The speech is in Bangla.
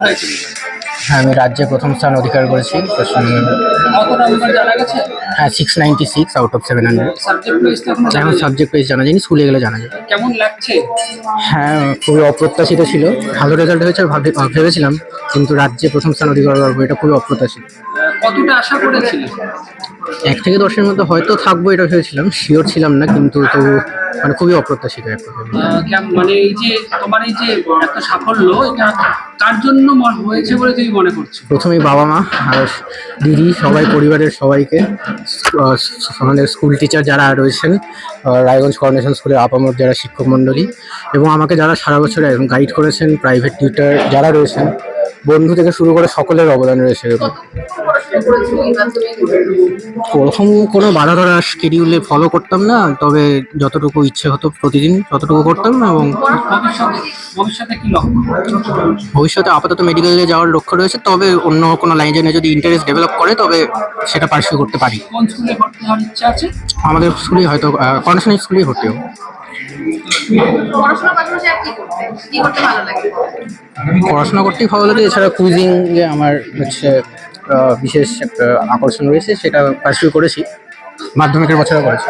হ্যাঁ আমি রাজ্যে প্রথম স্থান অধিকার করেছি হ্যাঁ six ninety six out of seven hundred wise এখনও সাবজেক্ট পেজ জানা যায়নি স্কুলে গেলে জানা যায় কেমন লাগছে? হ্যাঁ খুবই অপ্রত্যাশিত ছিল। ভালো রেজাল্ট হয়েছে ভাবে- ভেবেছিলাম কিন্তু রাজ্যে প্রথম স্থান অধিকার করব এটা খুবই অপ্রত্যাশিত। কতটা আশা করেছিলেন? এক থেকে দশের মধ্যে হয়তো থাকব এটা ভেবেছিলাম। শিওর ছিলাম না কিন্তু তবু মানে খুবই অপ্রত্যাশিত একটা ভেবে। মানে এই যে তোমার এই যে এত সাফল্য এটা কার জন্য হয়েছে বলে তুমি মনে করছ? প্রথমেই বাবা মা আর দিদি সবাই পরিবারের সবাইকে আমাদের স্কুল টিচার যারা রয়েছেন রায়গঞ্জ করোনেশন স্কুলের আপামর যারা শিক্ষক মণ্ডলী এবং আমাকে যারা সারা বছর গাইড করেছেন প্রাইভেট টিউটার যারা রয়েছেন বন্ধু থেকে শুরু করে সকলের অবদান রয়েছে ওরকম কোনো বাধা ধরা শিডিউলে ফলো করতাম না তবে যতটুকু ইচ্ছে হতো প্রতিদিন ততটুকু করতাম এবং ভবিষ্যতে আপাতত মেডিকেলে যাওয়ার লক্ষ্য রয়েছে তবে অন্য কোনো লাইনে যদি ইন্টারেস্ট ডেভেলপ করে তবে সেটা পার্সিউ করতে পারি। আমাদের স্কুলেই হয়তো কন্ডিশনাল স্কুলেই ভর্তি হব। কি করতে ভালো লাগে? পড়াশোনা করতেই ভালো লাগে, এছাড়া কুইজিং যে আমার হচ্ছে বিশেষ একটা আকর্ষণ রয়েছে, সেটা পার্সিউ করেছি, মাধ্যমিকের বছরে করেছি।